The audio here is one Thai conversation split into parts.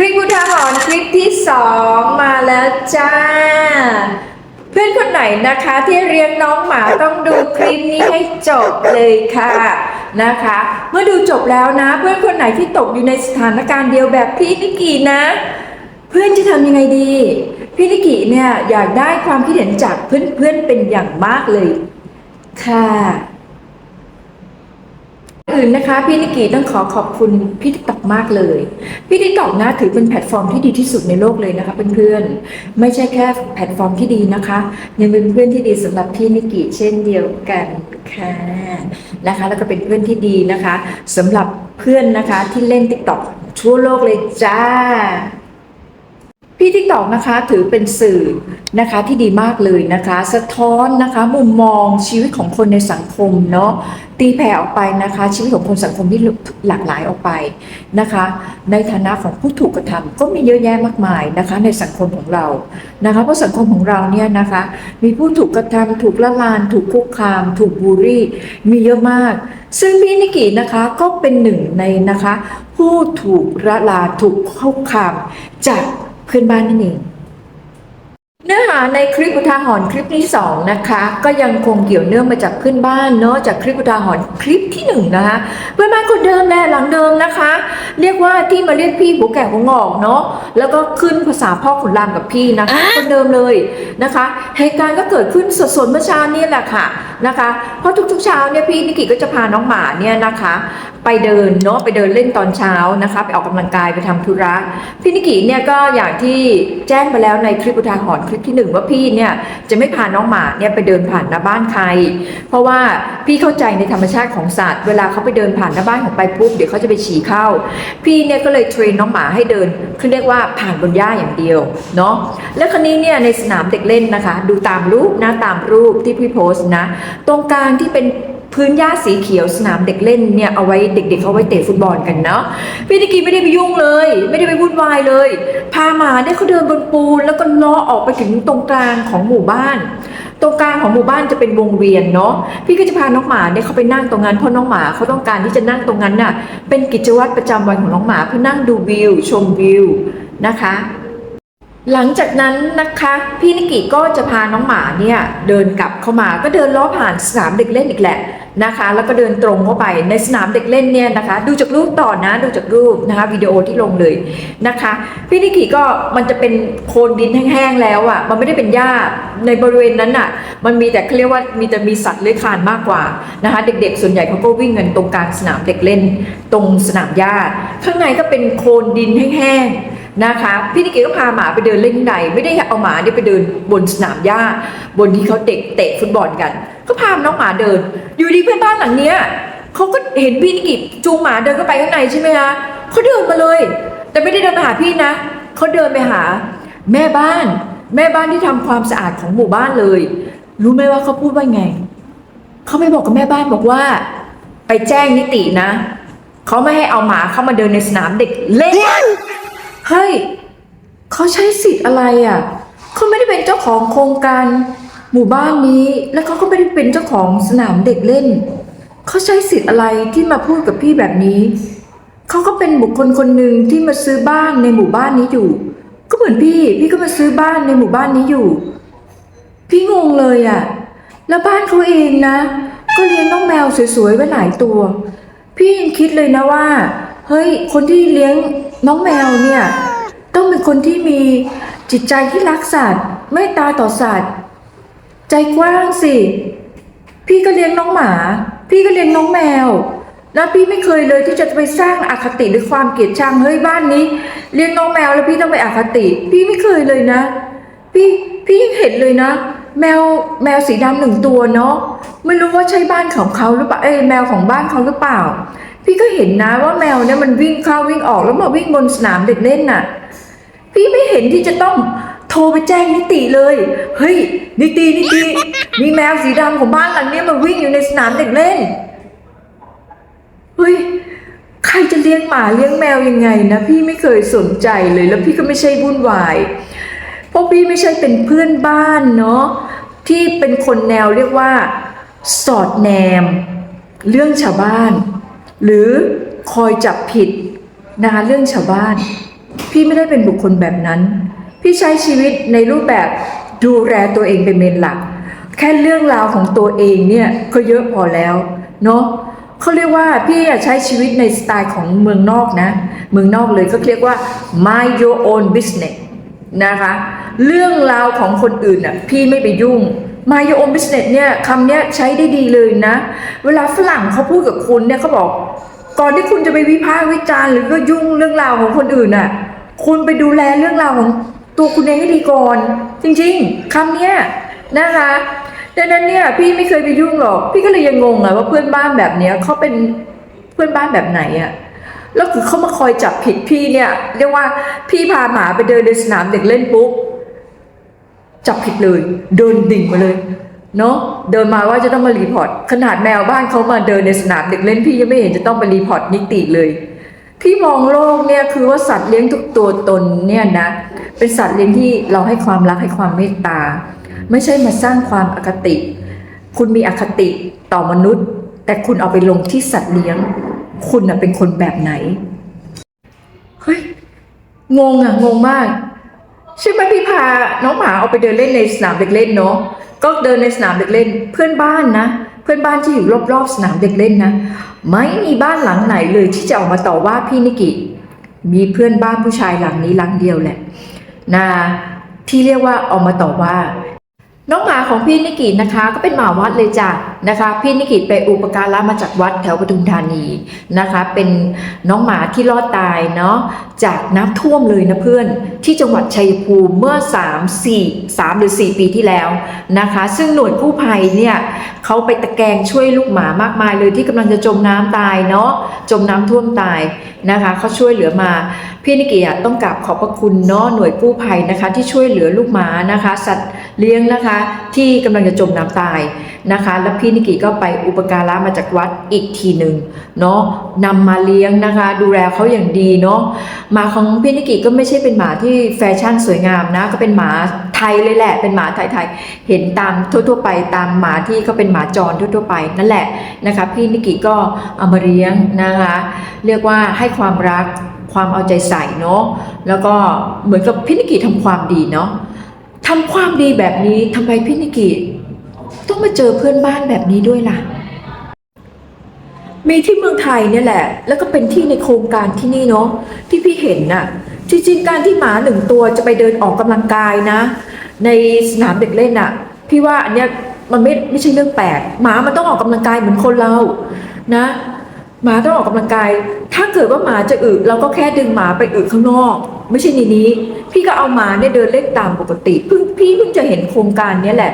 คลิปอุทาหรณ์คลิปที่สองมาแล้วจ้า เพื่อนคนไหนนะคะที่เลี้ยงน้องหมาต้องดูคลิปนี้ให้จบเลยค่ะนะคะ เมื่อดูจบแล้วนะ เพื่อนคนไหนที่ตกอยู่ในสถานการณ์เดียวแบบพี่นิกกี้นะ เพื่อนจะทำยังไงดี พี่นิกกี้เนี่ยอยากได้ความคิดเห็นจากเพื่อนๆเป็นอย่างมากเลย ค่ะ อื่นนะคะพี่นิกกี้ต้องขอขอบคุณพี่ติ๊กต็อกมากเลยพี่ติ๊กต็อกนะถือเป็นแพลตฟอร์มที่ดีที่สุดในโลกเลยนะคะเพื่อนๆไม่ใช่แค่แพลตฟอร์มที่ดีนะคะ ยังเป็นเพื่อนที่ดีสำหรับพี่นิกกี้เช่นเดียวกันค่ะนะคะ แล้วก็เป็นเพื่อนที่ดีนะคะสำหรับเพื่อนนะคะที่เล่นติ๊กต็อกทั่วโลกเลยจ้า พี่ทิกตอกนะคะถือเป็นสื่อนะคะที่ดีมากเลยนะคะ สะท้อนนะคะมุมมองชีวิตของคนในสังคมเนาะตีแผ่ออกไปนะคะ ชีวิตของคนสังคมที่หลากหลายออกไปนะคะ ในฐานะของผู้ถูกกระทำก็มีเยอะแยะมากมายนะคะ ในสังคมของเรานะคะเพราะสังคมของเราเนี่ยนะคะ มีผู้ถูกกระทำถูกละลาน ถูกคุกคาม ถูกบูลลี่ มีเยอะมาก ซึ่งพี่นิกินะคะก็เป็นหนึ่งในนะคะ ผู้ถูกละลานถูกคุกคามจาก เพื่อนบ้านนั่นเองเนื้อหาในคลิปอุทาหรณ์คลิปที่สองนะคะก็ยังคงเกี่ยวเนื่องมาจากเพื่อนบ้านเนาะจากคลิปอุทาหรณ์คลิปที่หนึ่งนะคะเพื่อนบ้านคนเดิมแหละหลังเดิมนะคะ เรียกว่าที่มาเรียกพี่หัวแก่หัวงอกเนาะแล้วก็ขึ้นภาษาพ่อขุนรามกับพี่นะคะคนเดิมเลยนะคะเหตุการณ์ก็เกิดขึ้นสดๆเมื่อเช้านี่แหละค่ะนะคะเพราะทุกๆเช้าเนี่ยพี่นิกิก็จะพาน้องหมาเนี่ยนะคะ ไปเดินเนาะไปเดินเล่นตอนเช้านะคะไปออกกำลังกายไปทำธุระพี่นิกิเนี่ยก็อย่างที่แจ้งไปแล้วในคลิปอุทาหรณ์คลิปที่หนึ่งว่าพี่เนี่ยจะไม่พาน้องหมาเนี่ยไปเดินผ่านหน้าบ้านใคร เพราะว่าพี่เข้าใจในธรรมชาติของสัตว์เวลาเขาไปเดินผ่านหน้าบ้านของไปปุ๊บเดี๋ยวเขาจะไปฉี่เข้า พี่เนี่ยก็เลยเทรนน้องหมาให้เดินคือเรียกว่าผ่านบนหญ้าอย่างเดียวเนาะแล้วคราวนี้เนี่ยในสนามเด็กเล่นนะคะ ดูตามรูปนะตามรูปที่พี่โพสต์นะ ตรงกลางที่เป็น พื้นหญ้าสีเขียวสนามเด็กเล่นเนี่ยเอาไว้เด็กๆเขาไว้เตะฟุตบอลกันเนาะพี่นิกกี้ไม่ได้ไปยุ่งเลย ไม่ได้ไปวุ่นวายเลย พาหมาเนี่ยเขาเดินบนปูนแล้วก็ลาะออกไปถึงตรงกลางของหมู่บ้าน ตรงกลางของหมู่บ้านจะเป็นวงเวียนเนาะพี่ก็จะพาน้องหมาเนี่ยเขาไปนั่งตรงนั้นเพราะน้องหมาเขาต้องการที่จะนั่งตรงนั้นน่ะเป็นกิจวัตรประจำวันของน้องหมาเพื่อนั่งดูวิวชมวิวนะคะ หลังจากนั้นนะคะพี่นิกิก็จะพาน้องหมาเนี่ยเดินกลับเข้ามาก็เดินล้อผ่านสนามเด็กเล่นอีกแหละนะคะ แล้วก็เดินตรงเข้าไปในสนามเด็กเล่นเนี่ยนะคะ ดูจากรูปต่อนะดูจากรูปนะคะวิดีโอที่ลงเลยนะคะพี่นิกิก็มันจะเป็นโคลนดินแห้งๆแล้วอะ่ะมันไม่ได้เป็นหญ้าในบริเวณนั้นอะมันมีแต่เขาเรียกว่ามีแต่มีสัตว์เลื้อยคลานมากกว่านะคะ เด็กๆ ส่วนใหญ่เขาก็วิ่งกันตรงกลางสนามเด็กเล่น ตรงสนามหญ้าข้างในก็เป็นโคลนดินแห้งๆ นะคะพี่นิกิก็พาหมาไปเดินเล่นข้างใน ไม่ได้เอาหมาเนี่ยไปเดินบนสนามหญ้า บนที่เขาเด็กเตะฟุตบอลกัน ก็พาน้องหมาเดิน อยู่ดีเพื่อนบ้านหลังเนี้ยเขาก็เห็นพี่นิกิจูงหมาเดินเข้าไปข้างในใช่ไหมคะเขาเดินมาเลย แต่ไม่ได้เดินมาหาพี่นะเขาเดินไปหา แม่บ้าน แม่บ้านที่ทำความสะอาดของหมู่บ้านเลย รู้ไหมว่าเขาพูดว่าไงเขาไปบอกกับแม่บ้านบอกว่า ไปแจ้งนิตินะเขาไม่ให้เอาหมาเข้ามาเดินในสนามเด็กเล่น เฮ้ยเขาใช้สิทธิ์อะไรอะเขาไม่ได้เป็นเจ้าของโครงการ หมู่บ้านนี้ แล้วเขาก็ไม่ได้เป็นเจ้าของสนามเด็กเล่นเขาใช้สิทธิ์อะไรที่มาพูดกับพี่แบบนี้เขาก็เป็นบุคคลคนหนึ่งที่มาซื้อบ้านในหมู่บ้านนี้อยู่ ก็เหมือนพี่ พี่ก็มาซื้อบ้านในหมู่บ้านนี้อยู่ พี่งงเลยอะแล้วบ้านเขาเองนะ ก็เลี้ยงน้องแมวสวยๆไว้หลายตัว พี่ยังคิดเลยนะว่า เฮ้ย คนที่เลี้ยง น้องแมวเนี่ยต้องเป็นคนที่มีจิตใจที่รักสัตว์เมตตาต่อสัตว์ ใจกว้างสิ พี่ก็เลี้ยงน้องหมา พี่ก็เลี้ยงน้องแมว แล้วพี่ไม่เคยเลยที่จะไปสร้างอาคติหรือความเกลียดชังเฮ้ยบ้านนี้ เลี้ยงน้องแมวแล้วพี่ต้องไปอาคติ พี่ไม่เคยเลยนะ พี่พี่ยังเห็นเลยนะ แมวแมวสีดำหนึ่งตัวเนาะไม่รู้ว่าใช่บ้านของเขาหรือเปล่าเอ้แมวของบ้านเขาหรือเปล่า พี่ก็เห็นนะว่าแมวเนี่ยมันวิ่งเข้าวิ่งออกแล้วมาวิ่งบนสนามเด็กเล่นน่ะ พี่ไม่เห็นที่จะต้องโทรไปแจ้งนิติเลย เฮ้ย นิตินิติมีแมวสีดำของบ้านหลังนี้มาวิ่งอยู่ในสนามเด็กเล่น เฮ้ย ใครจะเลี้ยงหมาเลี้ยงแมวยังไงนะ พี่ไม่เคยสนใจเลย แล้วพี่ก็ไม่ใช่วุ่นวายเพราะพี่ไม่ใช่เป็นเพื่อนบ้านเนาะที่เป็นคนแนวเรียกว่า สอดแนม เรื่องชาวบ้าน หรือคอยจับผิดนะคะเรื่องชาวบ้าน พี่ไม่ได้เป็นบุคคลแบบนั้น พี่ใช้ชีวิตในรูปแบบดูแลตัวเองเป็นเมนหลัก แค่เรื่องราวของตัวเองเนี่ยก็เยอะพอแล้วเนาะเขาเรียกว่าพี่อะใช้ชีวิตในสไตล์ของเมืองนอกนะ เมืองนอกเลยก็เรียกว่า mind your own business นะคะ เรื่องราวของคนอื่นอะพี่ไม่ไปยุ่ง My Your own business เนี่ยคำเนี้ยใช้ได้ดีเลยนะ เวลาฝรั่งเขาพูดกับคุณเนี่ยเขาบอก ก่อนที่คุณจะไปวิพากษ์วิจารณ์หรือก็ยุ่งเรื่องราวของคนอื่นน่ะ คุณไปดูแลเรื่องราวของตัวคุณเองให้ดีก่อน จริงๆคำเนี้ยนะคะดังนั้นเนี่ยพี่ไม่เคยไปยุ่งหรอก พี่ก็เลยยังงงอะว่าเพื่อนบ้านแบบเนี้ยเขาเป็นเพื่อนบ้านแบบไหนอะแล้วคือเขามาคอยจับผิดพี่เนี่ย เรียกว่าพี่พาหมาไปเดินในสนามเด็กเล่นปุ๊บ จับผิดเลย เดินดิ่งมาเลยเนาะเดินมาว่าจะต้องมารีพอร์ตขนาดแมวบ้านเขามาเดินในสนามเด็กเล่นพี่ยังไม่เห็นจะต้องไปรีพอร์ตนิติเลย พี่มองโลกเนี่ยคือว่าสัตว์เลี้ยงทุกตัวตนเนี่ยนะเป็นสัตว์เลี้ยงที่เราให้ความรักให้ความเมตตา ไม่ใช่มาสร้างความอคติ คุณมีอคติต่อมนุษย์ แต่คุณเอาไปลงที่สัตว์เลี้ยง คุณนะเป็นคนแบบไหนเฮ้ยงงอะงงมาก ใช่ไหมพี่พาน้องหมาเอาไปเดินเล่นในสนามเด็กเล่นเนาะก็เดินในสนามเด็กเล่น เพื่อนบ้านนะ เพื่อนบ้านที่อยู่รอบๆ สนามเด็กเล่นนะ ไม่มีบ้านหลังไหนเลยที่จะออกมาต่อว่าพี่นิกิมีเพื่อนบ้านผู้ชายหลังนี้หลังเดียวแหละนะที่เรียกว่าออกมาต่อว่า น้องหมาของพี่นิกินะคะ ก็เป็นหมาวัดเลยจ้ะนะคะพี่นิกิไปอุปการะมาจากวัดแถวปทุมธานีนะคะ เป็นน้องหมาที่รอดตายเนาะจากน้ำท่วมเลยนะเพื่อนที่จังหวัดชัยภูมิเมื่อ 3 4 3 หรือ 4 ปีที่แล้วนะคะ ซึ่งหน่วยกู้ภัยเนี่ยเขาไปตะแกงช่วยลูกหมามากมายเลยที่กำลังจะจมน้ำตายเนาะจมน้ำท่วมตายนะคะเขาช่วยเหลือมาพี่นิกิต้องกราบขอบพระคุณเนาะหน่วยกู้ภัยนะคะ ที่ช่วยเหลือลูกหมานะคะ สัตว์เลี้ยงนะคะ ที่กำลังจะจมน้ำตายนะคะแล้วพี่ี่นิกิก็ไปอุปการะมาจากวัดอีกทีหนึ่งเนาะนำมาเลี้ยงนะคะ ดูแลเขาอย่างดีเนาะหมาของพี่นิกิก็ไม่ใช่เป็นหมาที่แฟชั่นสวยงามนะ ก็เป็นหมาไทยเลยแหละ เป็นหมาไทยๆเห็นตามทั่ว ๆ ไปตามหมาที่เขาเป็นหมาจรทั่ว ๆ ไปนั่นแหละนะคะ พี่นิกิก็เอามาเลี้ยงนะคะ เรียกว่าให้ความรักความเอาใจใส่เนาะแล้วก็เหมือนกับพี่นิกิทำความดีเนาะทำความดีแบบนี้ทำไมพี่นิกิ ต้องมาเจอเพื่อนบ้านแบบนี้ด้วยล่ะ มีที่เมืองไทยเนี่ยแหละ แล้วก็เป็นที่ในโครงการที่นี่เนาะที่พี่เห็นน่ะจริงๆการที่หมาหนึ่งตัวจะไปเดินออกกำลังกายนะ ในสนามเด็กเล่นน่ะ พี่ว่าอันเนี้ยมันไม่ไม่ใช่เรื่องแปลกหมามันต้องออกกำลังกายเหมือนคนเรานะ หมาต้องออกกำลังกาย ถ้าเกิดว่าหมาจะอึเราก็แค่ดึงหมาไปอึข้างนอก ไม่ใช่ในนี้ พี่ก็เอาหมาเนี่ยเดินเล่นตามปกติเพิ่งพี่เพิ่งจะเห็นโครงการเนี้ยแหละ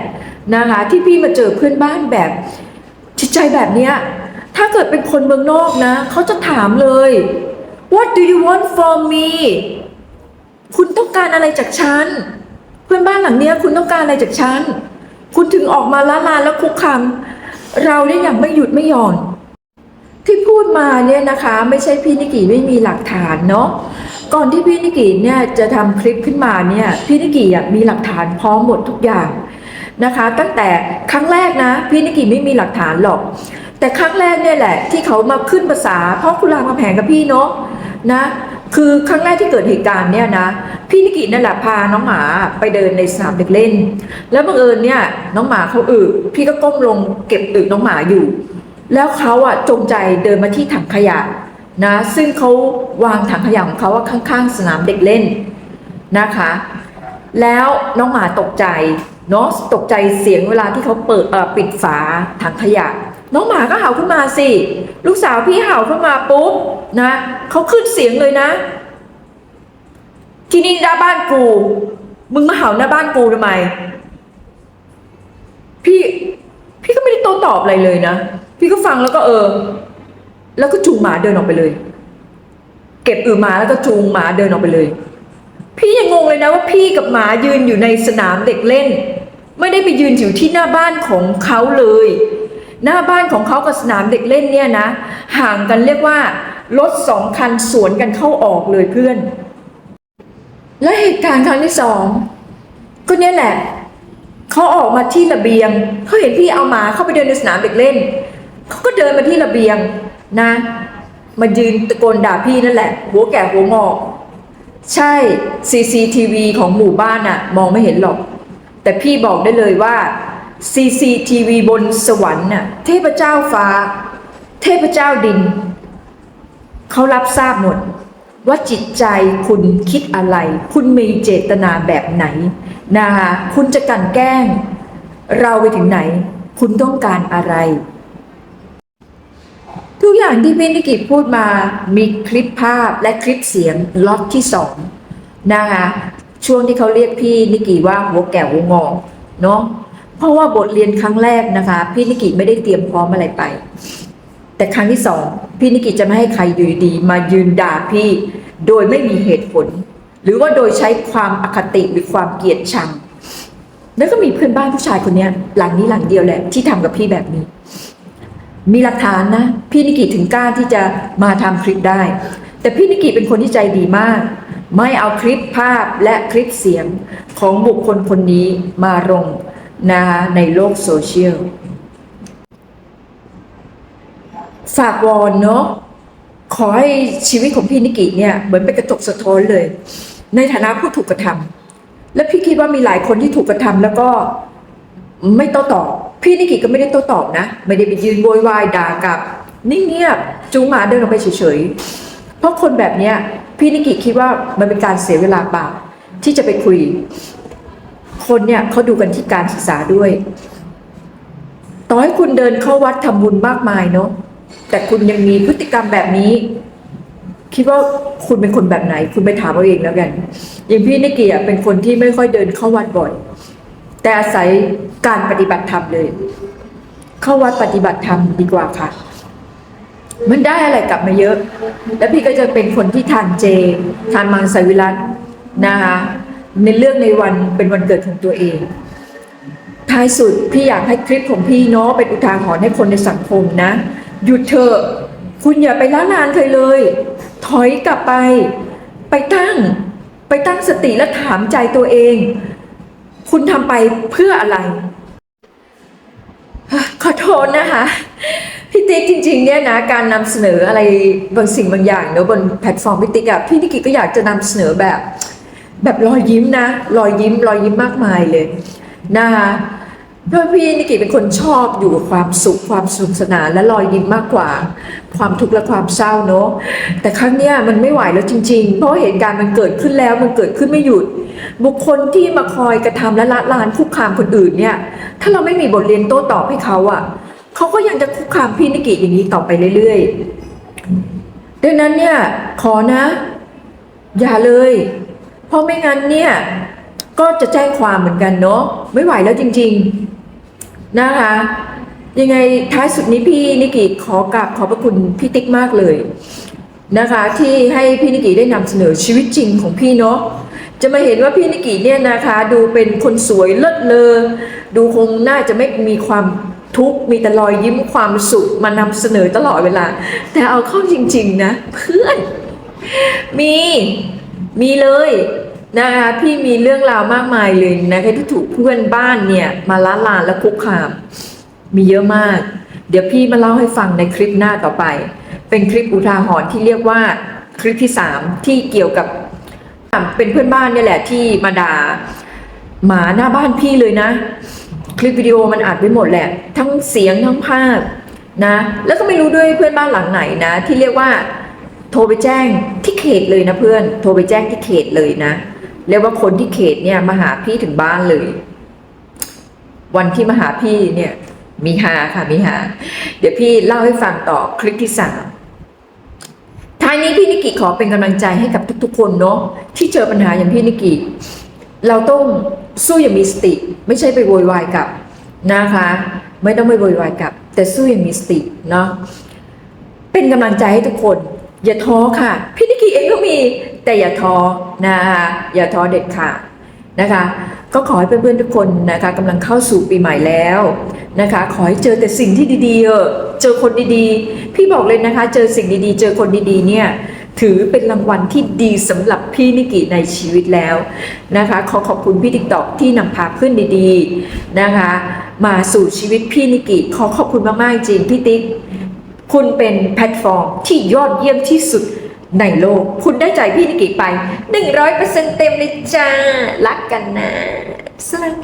นะคะ ที่พี่มาเจอเพื่อนบ้านแบบจิตใจแบบเนี้ยถ้าเกิดเป็นคนเมืองนอกนะเขาจะถามเลย What do you want from me คุณต้องการอะไรจากฉัน เพื่อนบ้านหลังเนี้ยคุณต้องการอะไรจากฉัน คุณถึงออกมาละลานแล้วคุกคามเราได้อย่างไม่หยุดไม่หย่อน ที่พูดมาเนี่ยนะคะ ไม่ใช่พี่นิกิไม่มีหลักฐานเนาะก่อนที่พี่นิกิเนี่ยจะทำคลิปขึ้นมาเนี่ยพี่นิกิมีหลักฐานพร้อมหมดทุกอย่างนะคะ ตั้งแต่ครั้งแรกนะพี่นิกิไม่มีหลักฐานหรอก แต่ครั้งแรกเนี่ยแหละ ที่เขามาขึ้นภาษาพ่อคุณรามคำแหงกับพี่เนาะนะคือครั้งแรกที่เกิดเหตุการณ์เนี่ยนะพี่นิกินั่นแหละพาน้องหมาไปเดินในสนามเด็กเล่น แล้วบังเอิญเนี่ยน้องหมาเขาอึพี่ก็ก้มลงเก็บอึน้องหมาอยู่ แล้วเขาอะจงใจเดินมาที่ถังขยะนะซึ่งเขาวางถังขยะของเขาว่าข้างๆ สนามเด็กเล่นนะคะ แล้วน้องหมาตกใจเนาะตกใจเสียงเวลาที่เขาเปิดปิดฝาถังขยะ น้องหมาก็เห่าขึ้นมาสิ ลูกสาวพี่เห่าขึ้นมาปุ๊บนะเขาขึ้นเสียงเลยนะ ที่นี่หน้าบ้านกู มึงมาเห่าหน้าบ้านกูทำไม พี่ พี่ก็ไม่ได้โต้ตอบอะไรเลยนะ พี่ก็ฟังแล้วก็เออ แล้วก็จูงหมาเดินออกไปเลย เก็บอือหมาแล้วก็จูงหมาเดินออกไปเลย พี่ยังงงเลยนะว่าพี่กับหมายืนอยู่ในสนามเด็กเล่น ไม่ได้ไปยืนอยู่ที่หน้าบ้านของเขาเลย หน้าบ้านของเขากับสนามเด็กเล่นเนี่ยนะ ห่างกันเรียกว่ารถสองคันสวนกันเข้าออกเลยเพื่อน และเหตุการณ์ครั้งที่สองก็เนี่ยแหละเขาออกมาที่ระเบียงเขาเห็นพี่เอาหมาเข้าไปเดินในสนามเด็กเล่น เขาก็เดินมาที่ระเบียงนะมายืนตะโกนด่าพี่นั่นแหละ หัวแก่หัวงอก ใช่ CCTV ของหมู่บ้านอะมองไม่เห็นหรอก แต่พี่บอกได้เลยว่า CCTV บนสวรรค์น่ะเทพเจ้าฟ้า เทพเจ้าดิน เขารับทราบหมด ว่าจิตใจคุณคิดอะไร คุณมีเจตนาแบบไหนนะคะคุณจะกลันแกล้ง เราไปถึงไหน คุณต้องการอะไร ทุกอย่างที่พี่นิกิพูดมามีคลิปภาพและคลิปเสียงล็อตที่สองนะคะช่วงที่เขาเรียกพี่นิกิว่าหัวแก่หัวงอเนาะเพราะว่าบทเรียนครั้งแรกนะคะ พี่นิกิไม่ได้เตรียมพร้อมอะไรไป แต่ครั้งที่สองพี่นิกิจะไม่ให้ใครอยู่ดีมายืนด่าพี่ โดยไม่มีเหตุผล หรือว่าโดยใช้ความอคติหรือความเกลียดชัง แล้วก็มีเพื่อนบ้านผู้ชายคนนี้หลังนี้หลังเดียวแหละที่ทำกับพี่แบบนี้ มีหลักฐานนะ พี่นิกิถึงกล้าที่จะมาทำคลิปได้ แต่พี่นิกิเป็นคนที่ใจดีมาก ไม่เอาคลิปภาพและคลิปเสียงของบุคคลคนนี้มาลงนะในโลกโซเชียลฝากวอนเนาะขอให้ชีวิตของพี่นิกิเนี่ยเหมือนเป็นกระจกสะท้อนเลย ในฐานะผู้ถูกกระทำและพี่คิดว่ามีหลายคนที่ถูกกระทำแล้วก็ไม่โต้ตอบ พี่นิกิก็ไม่ได้โต้ตอบนะ ไม่ได้ไปยืนโวยวายด่ากลับ นิ่งเงียบจูงหมาเดินออกไปเฉยๆ เพราะคนแบบเนี้ยพี่นิกิคิดว่ามันเป็นการเสียเวลาเปล่าที่จะไปคุย คนเนี่ยเขาดูกันที่การศึกษาด้วย ต่อให้คุณเดินเข้าวัดทำบุญมากมายเนาะแต่คุณยังมีพฤติกรรมแบบนี้ คิดว่าคุณเป็นคนแบบไหน คุณไปถามเอาเองแล้วกัน อย่างพี่นิกิเป็นคนที่ไม่ค่อยเดินเข้าวัดบ่อย แต่อาศัยการปฏิบัติธรรมเลย เข้าวัดปฏิบัติธรรมดีกว่าค่ะ มันได้อะไรกลับมาเยอะ แล้วพี่ก็จะเป็นคนที่ทานเจ ทานมังสวิรัตนะคะในเรื่องในวันเป็นวันเกิดของตัวเอง ท้ายสุดพี่อยากให้คลิปของพี่เนาะเป็นอุทาหรณ์ให้คนในสังคมนะ หยุดเถอะคุณอย่าไปล้านานใครเลย ถอยกลับไป ไปตั้ง ไปตั้งสติและถามใจตัวเอง คุณทำไปเพื่ออะไร ขอโทษนะคะ พี่ติ๊กจริงๆเนี่ยนะ การนำเสนออะไรบางสิ่งบางอย่างเนอะบนแพลตฟอร์มพี่ติ๊กอะพี่นิกิก็อยากจะนำเสนอแบบ แบบรอยยิ้มนะ รอยยิ้ม รอยยิ้มมากมายเลยนะคะ เพราะพี่นิกิเป็นคนชอบอยู่กับความสุขความสนุกสนานและรอยยิ้มมากกว่า ความทุกข์และความเศร้าเนอะแต่ครั้งเนี้ยมันไม่ไหวแล้วจริง ๆ เพราะเหตุการณ์มันเกิดขึ้นแล้วมันเกิดขึ้นไม่หยุด บุคคลที่มาคอยกระทำและละลานคุกคามคนอื่นเนี่ยถ้าเราไม่มีบทเรียนโต้ตอบให้เขาอะเขาก็ยังจะคุกคามพี่นิกิอย่างนี้ต่อไปเรื่อยๆดังนั้นเนี่ยขอนะ อย่าเลย เพราะไม่งั้นเนี่ยก็จะแจ้งความเหมือนกันเนาะไม่ไหวแล้วจริง ๆ นะคะ ยังไงท้ายสุดนี้พี่นิกิขอกราบขอบพระคุณพี่ติ๊กมากเลยนะคะ ที่ให้พี่นิกิได้นำเสนอชีวิตจริงของพี่เนาะจะมาเห็นว่าพี่นิกิเนี่ยนะคะดูเป็นคนสวยเลิศเลอดูคงน่าจะไม่มีความทุกข์มีแต่รอยยิ้มความสุขมานำเสนอตลอดเวลา แต่เอาเข้าจริง ๆ นะ เพื่อน มีมีเลย นะคะพี่มีเรื่องราวมากมายเลยนะคะที่ถูกเพื่อนบ้านเนี่ยมาล้าลานและคุกคาม มีเยอะมาก เดี๋ยวพี่มาเล่าให้ฟังในคลิปหน้าต่อไป เป็นคลิปอุทาหรณ์ที่เรียกว่าคลิปที่สามที่เกี่ยวกับเป็นเพื่อนบ้านเนี่ยแหละที่มาด่าหมาหน้าบ้านพี่เลยนะ คลิปวิดีโอมันอัดไว้หมดแหละ ทั้งเสียงทั้งภาพนะ แล้วก็ไม่รู้ด้วยเพื่อนบ้านหลังไหนนะ ที่เรียกว่า โทรไปแจ้งที่เขตเลยนะเพื่อน โทรไปแจ้งที่เขตเลยนะ เรียกว่าคนที่เขตเนี่ยมาหาพี่ถึงบ้านเลย วันที่มาหาพี่เนี่ย มีหาค่ะมีหา เดี๋ยวพี่เล่าให้ฟังต่อคลิปที่สามท้ายนี้พี่นิกิขอเป็นกำลังใจให้กับทุกๆ คนเนาะที่เจอปัญหาอย่างพี่นิกิเราต้องสู้อย่างมีสติ ไม่ใช่ไปโวยวายกับนะคะ ไม่ต้องไปโวยวายกับ แต่สู้อย่างมีสติเนาะเป็นกำลังใจให้ทุกคน อย่าท้อค่ะ พี่นิกิเองก็มี แต่อย่าท้อนะคะอย่าท้อเด็ดขาดนะคะ ก็ขอให้เพื่อนๆทุกคนนะคะกำลังเข้าสู่ปีใหม่แล้วนะคะ ขอให้เจอแต่สิ่งที่ดีๆเออเจอคนดีๆ พี่บอกเลยนะคะ เจอสิ่งดีๆ เจอคนดีๆ เนี่ยถือเป็นรางวัลที่ดีสำหรับพี่นิกิในชีวิตแล้วนะคะ ขอขอบคุณพี่ติ๊กตอกที่นำพาเพื่อนดีๆนะคะ มาสู่ชีวิตพี่นิกิขอขอบคุณมากๆจริงพี่ติ๊กคุณเป็นแพลตฟอร์มที่ยอดเยี่ยมที่สุด ในโลก คุณได้ใจพี่นิกิไป 100%เต็มเลยจ้า รักกันนะสลัง